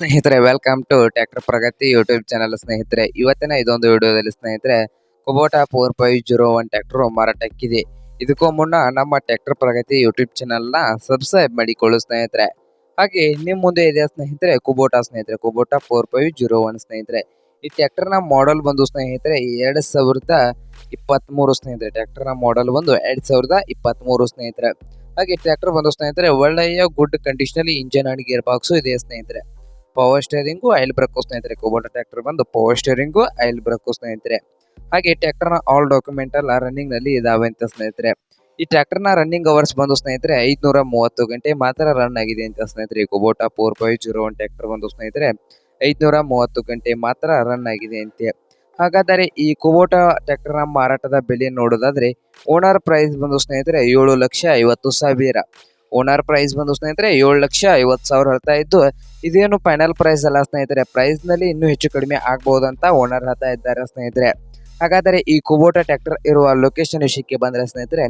ಸ್ನೇಹಿತರೆ welcome to tractor Pragati YouTube channel ಸ್ನೇಹಿತರೆ. ಇವತ್ತಿನ ಇದೊಂದು ವಿಡಿಯೋದಲ್ಲಿ ಸ್ನೇಹಿತರೆ Kubota four five zero one tractor ಮಾರಾಟಕ್ಕಿದೆ. ಇದಕ್ಕೂ ಮುನ್ನ ನಮ್ಮ ಟ್ರ್ಯಾಕ್ಟರ್ ಪ್ರಗತಿ ಯೂಟ್ಯೂಬ್ ಚಾನಲ್ನ ಸಬ್ಸ್ಕ್ರೈಬ್ ಮಾಡಿಕೊಳ್ಳು ಸ್ನೇಹಿತರೆ. ಹಾಗೆ ನಿಮ್ಮ ಮುಂದೆ ಇದೆ ಸ್ನೇಹಿತರೆ ಕುಬೋಟಾ ಸ್ನೇಹಿತರೆ Kubota four five zero one ಸ್ನೇಹಿತರೆ. ಈ ಟ್ರ್ಯಾಕ್ಟರ್ನ ಮಾಡೆಲ್ ಬಂದು ಸ್ನೇಹಿತರೆ, ಎರಡು ಸಾವಿರದ ಇಪ್ಪತ್ತ್ಮೂರು ಸ್ನೇಹಿತರೆ. ಟ್ರ್ಯಾಕ್ಟರ್ನ ಮಾಡೆಲ್ ಬಂದು ಎರಡು ಸಾವಿರದ ಇಪ್ಪತ್ತ್ಮೂರು ಸ್ನೇಹಿತರೆ. ಹಾಗೆ ಟ್ರ್ಯಾಕ್ಟರ್ ಬಂದು ಸ್ನೇಹಿತರೆ, ಒಳ್ಳೆಯ ಗುಡ್ ಕಂಡೀಷನಲ್ಲಿ ಇಂಜಿನ್ ಅಂಡ್ ಗೇರ್ ಬಾಕ್ಸು ಇದೆ ಸ್ನೇಹಿತರೆ. ಪವರ್ ಸ್ಟೇರಿಂಗು ಆಯಿಲ್ ಬ್ರೇಕು ಸ್ನೇಹಿತರೆ ಕುಬೋಟ ಟ್ರ್ಯಾಕ್ಟರ್ ಬಂದು ಪವರ್ ಸ್ಟೇರಿಂಗು ಆಯಿಲ್ ಬ್ರೇಕು ಸ್ನೇಹಿತರೆ. ಹಾಗೆ ಟ್ರ್ಯಾಕ್ಟರ್ನ ಆಲ್ ಡಾಕ್ಯುಮೆಂಟ್ ಎಲ್ಲ ರನ್ನಿಂಗ್ನಲ್ಲಿ ಇದಾವೆ ಅಂತ ಸ್ನೇಹಿತರೆ. ಈ ಟ್ರ್ಯಾಕ್ಟರ್ನ ರನ್ನಿಂಗ್ ಅವರ್ಸ್ ಬಂದು ಸ್ನೇಹಿತರೆ ಐದ್ನೂರ ಮೂವತ್ತು ಗಂಟೆ ಮಾತ್ರ ರನ್ ಆಗಿದೆ ಅಂತ ಸ್ನೇಹಿತರೆ. Kubota four five zero one tractor ಬಂದು ಸ್ನೇಹಿತರೆ ಐದ್ನೂರ ಮೂವತ್ತು ಗಂಟೆ ಮಾತ್ರ ರನ್ ಆಗಿದೆ ಅಂತೆ. ಹಾಗಾದರೆ ಈ ಕುಬೋಟ ಟ್ರ್ಯಾಕ್ಟರ್ನ ಮಾರಾಟದ ಬೆಲೆ ನೋಡೋದಾದ್ರೆ ಓನರ್ ಪ್ರೈಸ್ ಬಂದು ಸ್ನೇಹಿತರೆ, ಏಳು ಲಕ್ಷ ಐವತ್ತು ಸಾವಿರ. ಓನರ್ ಪ್ರೈಸ್ ಬಂದು ಸ್ನೇಹಿತರೆ ಏಳು ಲಕ್ಷ ಐವತ್ತು ಸಾವಿರ ಹೇಳ್ತಾ ಇದ್ದು, ಇದೇನು ಫೈನಲ್ ಪ್ರೈಸ್ ಅಲ್ಲ ಸ್ನೇಹಿತರೆ. ಪ್ರೈಸ್ನಲ್ಲಿ ಇನ್ನೂ ಹೆಚ್ಚು ಕಡಿಮೆ ಆಗ್ಬಹುದು ಅಂತ ಓನರ್ ಹೇಳ್ತಾ ಇದ್ದಾರೆ ಸ್ನೇಹಿತರೆ. ಹಾಗಾದರೆ ಈ ಕುಬೋಟ ಟ್ರ್ಯಾಕ್ಟರ್ ಇರುವ ಲೊಕೇಶನ್ ವಿಷಯಕ್ಕೆ ಬಂದರೆ ಸ್ನೇಹಿತರೆ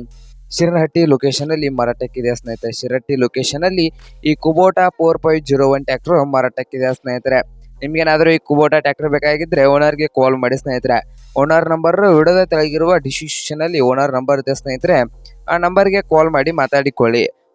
ಶಿರಹಟ್ಟಿ ಲೊಕೇಶನ್ ಅಲ್ಲಿ ಮಾರಾಟಕ್ಕಿದೆ ಸ್ನೇಹಿತರೆ. ಶಿರಹಟ್ಟಿ ಲೊಕೇಶನ್ ಅಲ್ಲಿ ಈ Kubota four five zero one tractor ಮಾರಾಟಕ್ಕಿದೆ ಸ್ನೇಹಿತರೆ. ನಿಮ್ಗೇನಾದರೂ ಈ ಕುಬೋಟ ಬೇಕಾಗಿದ್ರೆ ಓನರ್ಗೆ ಕಾಲ್ ಮಾಡಿ ಸ್ನೇಹಿತರೆ. ಓನರ್ ನಂಬರ್ ವಿಡಿಯೋದ ತೆಳಗಿರುವ ಡಿಸ್ಕ್ರಿಪ್ಷನ್ ಅಲ್ಲಿ ಓನರ್ ನಂಬರ್ ಇದೆ ಸ್ನೇಹಿತರೆ. ಆ ನಂಬರ್ಗೆ ಕಾಲ್ ಮಾಡಿ ಮಾತಾಡಿಕೊಳ್ಳಿ.